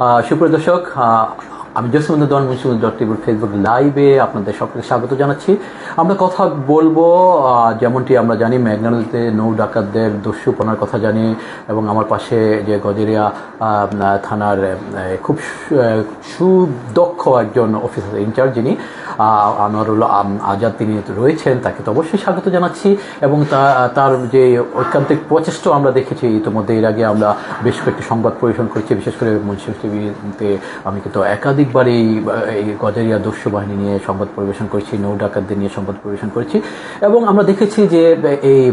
আহ, সুপ্রিয় দর্শক আহ, আমি জসিমুদ্দ দন মুন্সিমুদ ডট টিভির ফেসবুক লাইভে আপনাদের সকলকে স্বাগত জানাচ্ছি। আমরা কথা বলব যেমনটি আমরা জানি মেঘনা নদীতে নৌ ডাকাতদের দস্যুপনার কথা জানি এবং আমার পাশে যে গজেরিয়া থানার খুব সুদক্ষ একজন অফিসার ইনচার্জ যিনি আনোয়ারুল আজাদ তিনি রয়েছেন, তাকে তো অবশ্যই স্বাগত জানাচ্ছি এবং তার যে ঐকান্তিক প্রচেষ্টা আমরা দেখেছি ইতিমধ্যে, এর আগে আমরা বেশ কয়েকটি সংবাদ পরিবেশন করেছি, বিশেষ করে মুন্সিফ টিভিতে আমি কিন্তু একাধিকবার এই এই গজারিয়া দস্যু বাহিনী নিয়ে সংবাদ পরিবেশন করেছি, নৌ ডাকাতদের নিয়ে সংবাদ পরিবেশন করেছি। এবং আমরা দেখেছি যে এই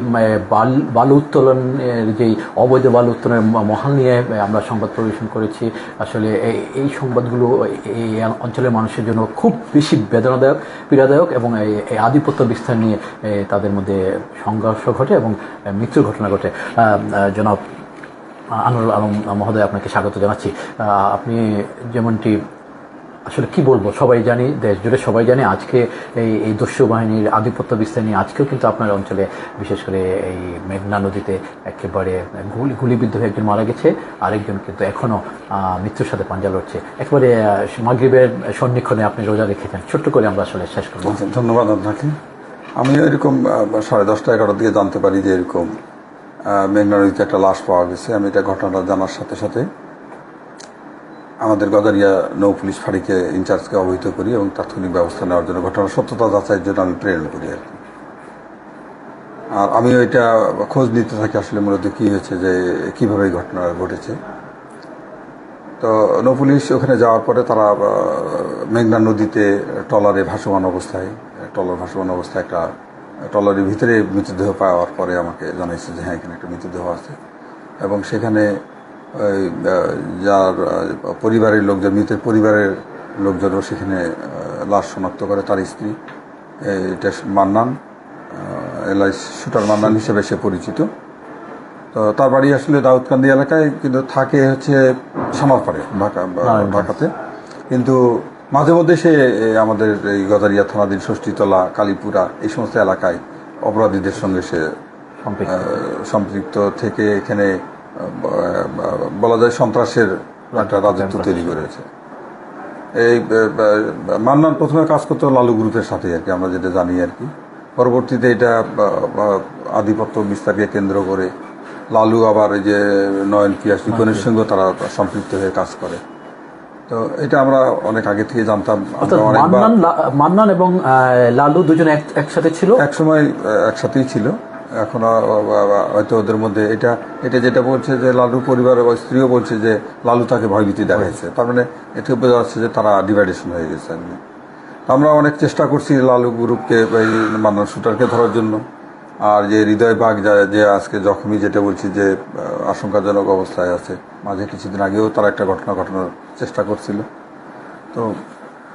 বাল, বালু উত্তোলনের যেই অবৈধ বালু উত্তোলনের মহাল নিয়ে আমরা সংবাদ পরিবেশন করেছি। আসলে এই- সংবাদগুলো এই অঞ্চলের মানুষের জন্য খুব বেশি বেদনাদায়ক, পীড়াদায়ক এবং এই আধিপত্য বিস্তার নিয়ে তাদের মধ্যে সংঘর্ষ ঘটে এবং মৃত্যুর ঘটনা ঘটে। জনাব আনোয়ারুল আলম মহোদয় আপনাকে স্বাগত জানাচ্ছি। আপনি যেমনটি আসলে কি বলব, সবাই জানি, দেশ জুড়ে সবাই জানে আজকে এই এই দস্যু বাহিনীর আধিপত্য বিস্তার নিয়ে আজকেও কিন্তু আপনার অঞ্চলে বিশেষ করে এই মেঘনা নদীতে একেবারে গুলি, গুলিবিদ্ধ হয়ে একজন মারা গেছে, আরেকজন কিন্তু এখনও মৃত্যুর সাথে পাঞ্জা লড়ছে। একেবারে মাগরিবের সন্নিক্ষণে আপনি রোজা রেখেছেন। ছোট্ট করে আমরা আসলে শেষ করব। ধন্যবাদ আপনাকে। আমি এরকম সাড়ে দশটা এগারোটার দিকে জানতে পারি যে এরকম মেঘনা নদীতে একটা লাশ পাওয়া গেছে। আমি এটা ঘটনাটা জানার সাথে সাথে আমাদের গদারিয়া নৌ পুলিশ ফাঁড়িকে ইনচার্জকে অবহিত করি এবং তাৎক্ষণিক ব্যবস্থা নেওয়ার জন্য ঘটনার সত্যতা যাচাইয়ের জন্য আমি প্রেরণ করি আর কি। আর আমি ওইটা খোঁজ নিতে থাকি আসলে মূলত কী হয়েছে যে, কীভাবে এই ঘটনা ঘটেছে। তো নৌ পুলিশ ওখানে যাওয়ার পরে তারা মেঘনা নদীতে ট্রলারে ভাসমান অবস্থায়, ট্রলার ভাসমান অবস্থায় একটা ট্রলারের ভিতরে মৃতদেহ পাওয়ার পরে আমাকে জানাইছে যে হ্যাঁ এখানে একটা মৃতদেহ আছে। এবং সেখানে যার পরিবারের লোকজন মৃতের পরিবারের লোকজনও সেখানে লাশ শনাক্ত করে তার স্ত্রী এটা মান্নান এলআই শুটার মান্নান হিসেবে সে পরিচিত। তো তার বাড়ি আসলে দাউদকান্দি এলাকায় কিন্তু থাকে হচ্ছে সামারপাড়ে ঢাকা ঢাকাতে। কিন্তু মাঝে মধ্যে সে আমাদের এই গদারিয়া থানাধীন ষষ্ঠীতলা কালীপুরা এই সমস্ত এলাকায় অপরাধীদের সঙ্গে সে সম্পৃক্ত। থেকে এখানে বলা যায় সন্ত্রাসের একটা রাজত্ব তৈরি করেছে। এই মান্নান প্রথমে কাজ করতো লালু গ্রুপের সাথে আর কি আমরা যেটা জানি আর কি। পরবর্তীতে এটা আধিপত্য বিস্তারকে কেন্দ্র করে লালু আবার এই যে নয়ন পিয়াস রিপনের সঙ্গে তারা সম্পৃক্ত হয়ে কাজ করে। তো এটা আমরা অনেক আগে থেকে জানতাম। মান্নান এবং লালু দুজন এক- একসাথে ছিল? এক সময় একসাথেই ছিল। এখন হয়তো ওদের মধ্যে এটা এটা যেটা বলছে যে লালু পরিবার বা স্ত্রীও বলছে যে লালু তাকে ভয়ভীতি দেখাইছে। তার মানে এতে বোঝা যাচ্ছে যে তারা ডিভাইডেশন হয়ে গেছে আর। আমরা অনেক চেষ্টা করছি লালু গ্রুপকে এই মান্নান শুটারকে ধরার জন্য। আর যে হৃদয় বাগ যা- যে আজকে জখমি যেটা বলছি যে আশঙ্কাজনক অবস্থায় আছে। মাঝে কিছুদিন আগেও তারা একটা ঘটনা ঘটানোর চেষ্টা করছিল। তো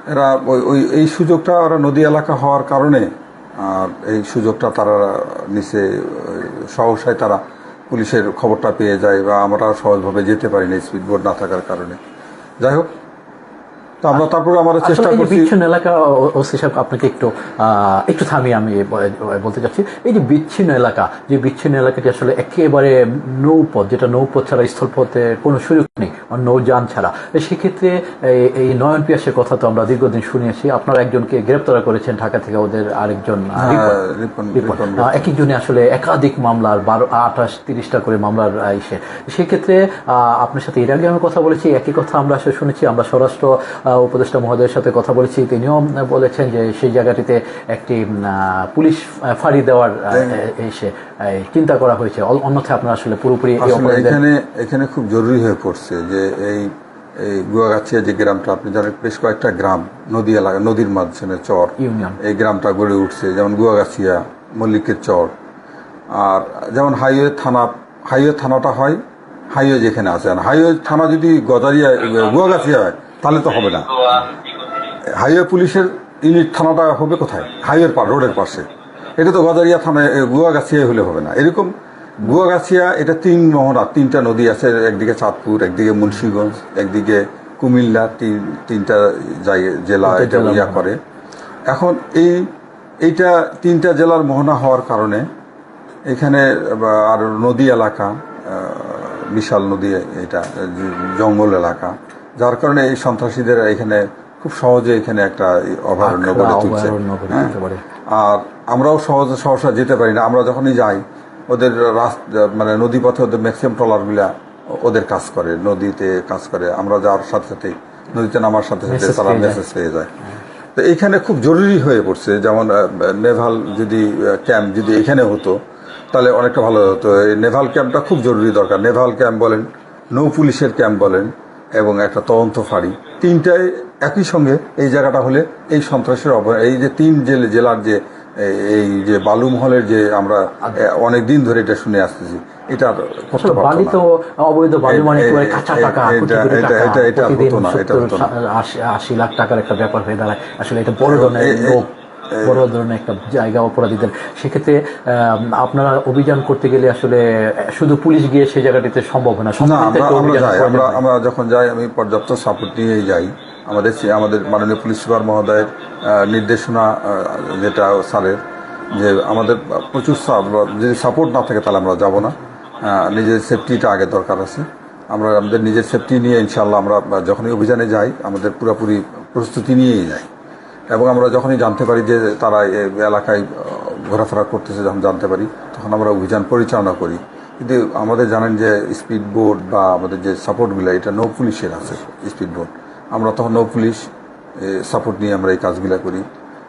এরা ওই ওই এই সুযোগটা ওরা নদী এলাকা হওয়ার কারণে আর এই সুযোগটা তারা নিচে সহসায় তারা পুলিশের খবরটা পেয়ে যায় বা আমরা সহজভাবে যেতে পারি না বোর্ড না থাকার কারণে। যাই হোক তো আমরা তারপরে আমরা চেষ্টা করছি বিচ্ছিন্ন এলাকা ওসি সাহেব আপনাকে একটু একটু আমি বলতে চাচ্ছি। এই যে বিচ্ছিন্ন এলাকা যে বিচ্ছিন্ন এলাকাটি আসলে একেবারে নৌপথ যেটা নৌপথ ছাড়া স্থলপথের কোনো সুযোগ নেই নৌযান ছাড়া। সেক্ষেত্রে এই- নয়ন পিয়াসের কথা তো আমরা দীর্ঘদিন শুনিয়েছি আপনারা একজনকে গ্রেপ্তার করেছেন ঢাকা থেকে ওদের আরেকজন হ্যাঁ, এক একজনে আসলে একাধিক মামলার বারো আঠাশ তিরিশটা করে মামলার ইসে সেক্ষেত্রে আহ, আপনার সাথে এর আগে আমি কথা বলেছি একই কথা আমরা আসলে শুনেছি। আমরা স্বরাষ্ট্র উপদেষ্টা মহোদয়ের সাথে কথা বলেছি তিনিও বলেছেন যে সেই জায়গাটিতে একটি পুলিশ ফাঁড়ি দেওয়ার আহ, এসে চিন্তা করা হয়েছে। অন্যথায় আপনার আসলে পুরোপুরি এখানে এখানে খুব জরুরি হয়ে পড়ছে যে এই এই গুয়াগাছিয়া যে গ্রামটা আপনি জানেন বেশ কয়েকটা গ্রাম নদী এলাকা নদীর মাঝখানে চর। ইউনিয়ন। এই গ্রামটা গড়ে উঠছে যেমন গুয়াগাছিয়া মল্লিকের চর। আর যেমন হাইওয়ে থানা হাইওয়ে থানাটা হয় হাইওয়ে যেখানে আছে। আর হাইওয়ে থানা যদি গজারিয়া গুয়াগাছিয়া হয় তাহলে তো হবে না। হাইওয়ে পুলিশের ইউনিট থানাটা হবে কোথায়? হাইওয়ের পার রোডের পাশে। এটা তো গজারিয়া থানায় গুয়াগাছিয়ায় হলে হবে না। এরকম গুয়াগাছিয়া এটা তিন মোহনা তিনটা নদী আছে একদিকে চাঁদপুর একদিকে মুন্সীগঞ্জ একদিকে কুমিল্লা তিন তিনটা জেলা এটা ইয়া করে। এখন এই এইটা তিনটা জেলার মোহনা হওয়ার কারণে এখানে আর নদী এলাকা বিশাল নদী এটা জঙ্গল এলাকা। যার কারণে এই সন্ত্রাসীদের এখানে খুব সহজে এখানে একটা অভয়ারণ্য গড়ে তুলছে। হ্যাঁ। আর আমরাও সহজে সহসা যেতে পারি না। আমরা যখনই যাই ওদের রাস্তা মানে নদী পথে ওদের ম্যাক্সিমাম ট্রলারগুলা ওদের কাজ করে নদীতে কাজ করে। আমরা যাওয়ার সাথে সাথে নদীতে নামার সাথে সাথে তারা মেসেজ পেয়ে যায়। তো এখানে খুব জরুরি হয়ে পড়ছে। যেমন নেভাল যদি ক্যাম্প যদি এখানে হতো তাহলে অনেকটা ভালো হতো। এই নেভাল ক্যাম্পটা খুব জরুরি দরকার। নেভাল ক্যাম্প বলেন নৌ পুলিশের ক্যাম্প বলেন এবং একটা তদন্ত ফাঁড়ি। তিনটায় একই সঙ্গে এই জায়গাটা হলে এই সন্ত্রাসের এই যে তিন জেলে জেলার যে এই- যে বালু মহলের যে আমরা অনেক দিন ধরে এটা শুনে আসতেছি। এটা করতে আসলে বালি। তো অবৈধ বালি মানে কাঁচা টাকা এটা- এটা- এটা- হতো না, এটা হতো না। লাখ টাকার একটা ব্যাপার হয়ে দাঁড়ায়। আসলে এটা বড় ধরনের বড় ধরনের একটা জায়গা অপরাধীদের সেক্ষেত্রে আপনারা অভিযান করতে গেলে আসলে শুধু পুলিশ গিয়ে সেই জায়গাটিতে সম্ভব না। আমরা যখন যাই আমি পর্যাপ্ত সাপোর্ট নিয়েই যাই। আমাদের আমাদের মাননীয় পুলিশ সুপার মহোদয়ের নির্দেশনা যেটা স্যারের যে আমাদের প্রচুর যদি সাপোর্ট না থাকে তাহলে আমরা যাব না। নিজের সেফটিটা আগে দরকার আছে। আমরা আমাদের নিজের সেফটি নিয়ে ইনশাল্লাহ আমরা যখনই অভিযানে যাই আমাদের পুরোপুরি প্রস্তুতি নিয়েই যাই। এবং আমরা যখনই জানতে পারি যে তারা এলাকায় ঘোরাফেরা করতেছে, যখন জানতে পারি, তখন আমরা অভিযান পরিচালনা করি। কিন্তু আমাদের জানেন যে স্পিড বোট বা আমাদের যে সাপোর্টগুলো এটা নৌ পুলিশের আছে, স্পিড বোট। আমরা তখন নৌ পুলিশ সাপোর্ট নিয়ে আমরা এই কাজগুলো করি।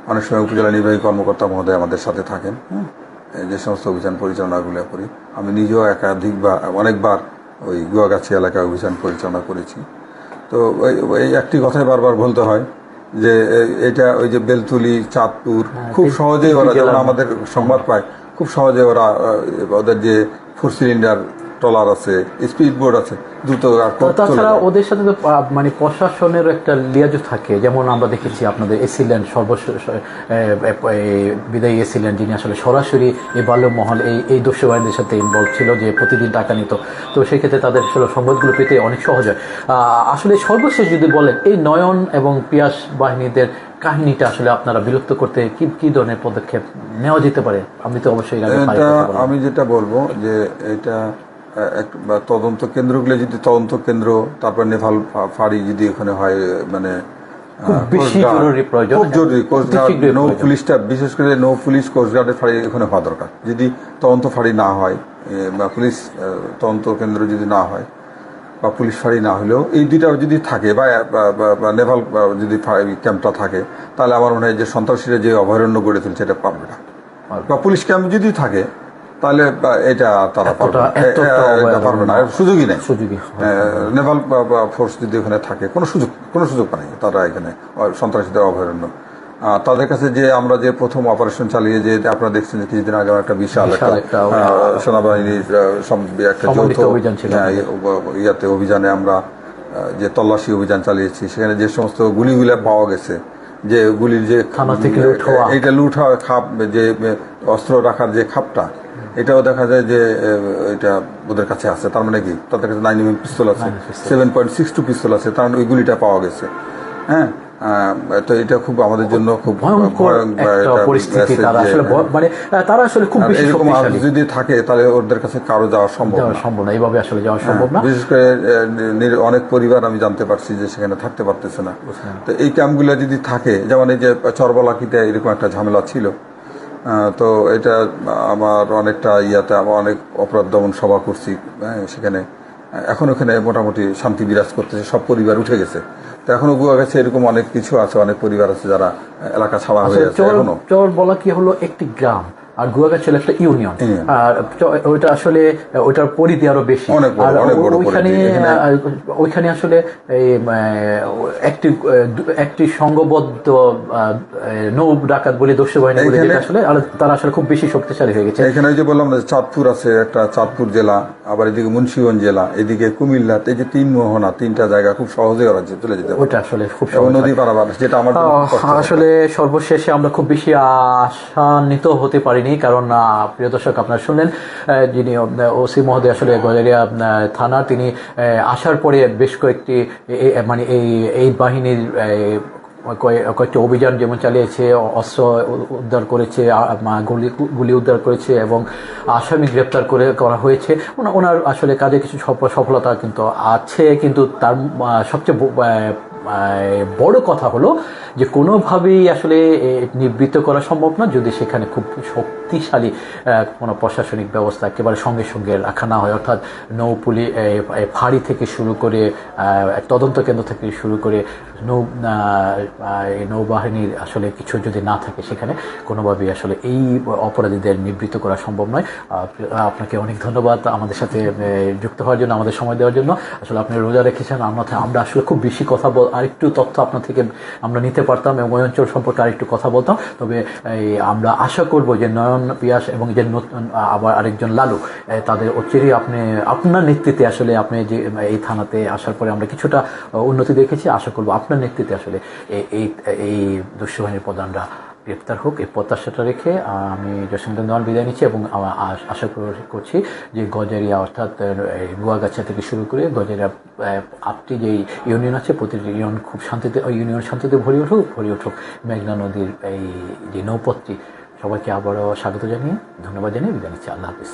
অনেক সময় উপজেলা নির্বাহী কর্মকর্তা মহোদয় আমাদের সাথে থাকেন হ্যাঁ? যে সমস্ত অভিযান পরিচালনাগুলো করি। আমি নিজেও একাধিকবার অনেকবার ওই গুয়াগাছি এলাকায় অভিযান পরিচালনা করেছি। তো এই একটি কথাই বারবার বলতে হয় যে এটা ওই যে বেলতুলি চাঁদপুর খুব সহজেই ওরা যেমন আমাদের সংবাদ পায় খুব সহজে ওরা ওদের যে ফোর সিলিন্ডার ট্রলার আছে স্পিড বোর্ড আছে দ্রুত তাছাড়া ওদের সাথে তো মানে প্রশাসনের একটা লিয়াজও থাকে। যেমন আমরা দেখেছি আপনাদের এসিলেন সর্বশেষ এ, এ, এ, বিদায়ী এসিলেন যিনি আসলে সরাসরি এই বাল্য মহল এই এই দস্যু বাহিনীদের সাথে ইনভলভ ছিল যে প্রতিদিন টাকা নিত। তো সেক্ষেত্রে তাদের আসলে সংবাদগুলো পেতে অনেক সহজ হয়। আহ, আসলে সর্বশেষ যদি বলেন এই নয়ন এবং পিয়াস বাহিনীদের কাহিনীটা আসলে আপনারা বিলুপ্ত করতে কি কি ধরনের পদক্ষেপ নেওয়া যেতে পারে? আমি তো অবশ্যই। আমি যেটা বলব যে এটা তদন্ত কেন্দ্রগুলো যদি তদন্ত কেন্দ্র তারপর নেভাল ফাঁড়ি যদি এখানে হয় মানে নৌ পুলিশটা বিশেষ করে নৌ পুলিশ কোস্টগার্ডের ফাঁড়ি ওখানে হওয়া দরকার। যদি তদন্ত ফাঁড়ি না হয় বা পুলিশ তদন্ত কেন্দ্র যদি না হয় বা পুলিশ ফাঁড়ি না হলেও এই দুইটা যদি থাকে বা নেভাল যদি ক্যাম্পটা থাকে তাহলে আমার মনে হয় যে সন্ত্রাসীরা যে অভয়ারণ্য গড়ে তুলছে এটা পারবে না। বা পুলিশ ক্যাম্প যদি থাকে তাহলে এটা তারা পারবে না। সুযোগই নেই। সুযোগই নেভাল ফোর্স যদি ওখানে থাকে কোনো সুযোগ কোনো সুযোগ তারা এখানে সন্ত্রাসীদের অভয়ারণ্য। তাদের কাছে যে আমরা যে প্রথম অপারেশন চালিয়ে যে আপনারা দেখছেন যে কিছুদিন আগে একটা বিশাল একটা সেনাবাহিনীর একটা যৌথ। হ্যাঁ, ইয়ে- ইয়াতে অভিযানে আমরা যে তল্লাশি অভিযান চালিয়েছি সেখানে যে সমস্ত গুলিগুলো পাওয়া গেছে যে গুলির যে থানা থেকে লুট হওয়া। এইটা লুট হওয়া খাপ যে অস্ত্র রাখার যে খাপটা এটাও দেখা যায় যে এটা ওদের কাছে আছে। তার মানে কি? তাদের কাছে নাইন এম পিস্তল আছে। Seven point six two pistol আছে। তার মানে ওই গুলিটা পাওয়া গেছে। হ্যাঁ? তো এটা খুব আমাদের জন্য খুব ভয়ঙ্কর পরিস্থিতি তারা আসলে মানে তারা আসলে খুব বেশি যদি থাকে তাহলে ওদের কাছে কারও যাওয়া সম্ভব না। সম্ভব না এইভাবে আসলে যাওয়া সম্ভব না। বিশেষ করে অনেক পরিবার আমি জানতে পারছি যে সেখানে থাকতে পারতেছে না। তো এই ক্যাম্পগুলো যদি থাকে যেমন এই যে চরবলাকিতে এরকম একটা ঝামেলা ছিল তো এটা আমার অনেকটা ইয়াতে আমার অনেক অপরাধ দমন সভা করছি হ্যাঁ, সেখানে। এখন ওখানে মোটামুটি শান্তি বিরাজ করতেছে সব পরিবার উঠে গেছে। তো এখনও গুয়া গেছে এরকম অনেক কিছু আছে অনেক পরিবার আছে যারা এলাকা ছাড়া হয়ে আছে চর এখনও। চর বলা কি হলো একটি গ্রাম? আর গুয়াঘাট ছিল একটা ইউনিয়ন। আর ওইটা আসলে ওইটার পরিধি আরও বেশি। আর ওইখানে ওইখানে আসলে একটি একটি সংঘবদ্ধ নৌ ডাকাত বলে দস্যু বাহিনী বলে যেটা আসলে তারা আসলে খুব বেশি শক্তিশালী হয়ে গেছে। এখানে যে বললাম না চাঁদপুর আছে একটা চাঁদপুর জেলা আবার এদিকে মুন্সিগঞ্জ জেলা এদিকে কুমিল্লা এই যে তিন মোহনা তিনটা জায়গা খুব সহজে ওরা চলে যেতে পারে। ওইটা আসলে খুব নদী পারাবার যেটা আমার। আসলে সর্বশেষে আমরা খুব বেশি আশান্বিত হতে পারিনি কারণ প্রিয় দর্শক, আপনারা শুনলেন যিনি ওসি মহোদয় আসলে গজারিয়া থানা তিনি আসার পরে বেশ কয়েকটি মানে এই এই বাহিনীর কয়েকটি অভিযান যেমন চালিয়েছে, অস্ত্র উদ্ধার করেছে গুলি গুলি উদ্ধার করেছে এবং আসামি গ্রেপ্তার করে করা হয়েছে। ওনা- ওনার আসলে কাজে কিছু সফ- সফলতা কিন্তু আছে, কিন্তু তার সবচেয়ে বড় কথা হলো যে কোনোভাবেই আসলে নিবৃত্ত করা সম্ভব না যদি সেখানে খুব শক্তিশালী কোনো প্রশাসনিক ব্যবস্থা একেবারে সঙ্গে সঙ্গে রাখা না হয়। অর্থাৎ নৌপুলি ফাঁড়ি থেকে শুরু করে তদন্ত কেন্দ্র থেকে শুরু করে নৌ নৌবাহিনীর আসলে কিছু যদি না থাকে সেখানে, কোনোভাবেই আসলে এই অপরাধীদের নিবৃত্ত করা সম্ভব নয়। আপনাকে অনেক ধন্যবাদ আমাদের সাথে যুক্ত হওয়ার জন্য, আমাদের সময় দেওয়ার জন্য। আসলে আপনি রোজা রেখেছেন আমরা আমরা আসলে খুব বেশি কথা বল, আরেকটু তথ্য আপনার থেকে আমরা নিতে পারতাম এবং ওই অঞ্চল সম্পর্কে আরেকটু কথা বলতাম। তবে আমরা আশা করব যে নয়ন পিয়াস এবং যে নতুন আবার আরেকজন লালু তাদের অচিরেই আপনি, আপনার নেতৃত্বে আসলে আপনি যে, এই থানাতে আসার পরে আমরা কিছুটা উন্নতি দেখেছি। আশা করব আপনার নেতৃত্বে আসলে এই- এই এই দুঃসবাহিনীর প্রধানরা গ্রেপ্তার হোক, এই প্রত্যাশাটা রেখে আমি জসিমুদ্দিন দেওয়ান বিদায় নিচ্ছি এবং আশা করছি যে গজারিয়া, অর্থাৎ গুয়াগাছা থেকে শুরু করে গজারিয়া আপটি যে ইউনিয়ন আছে, প্রতিটি ইউনিয়ন খুব শান্তিতে ইউনিয়ন শান্তিতে ভরে উঠুক ভরে উঠুক। মেঘনা নদীর এই যে নৌপথটি, সবাইকে আবারও স্বাগত জানিয়ে, ধন্যবাদ জানিয়ে বিদায় নিচ্ছি। আল্লাহ হাফিজ।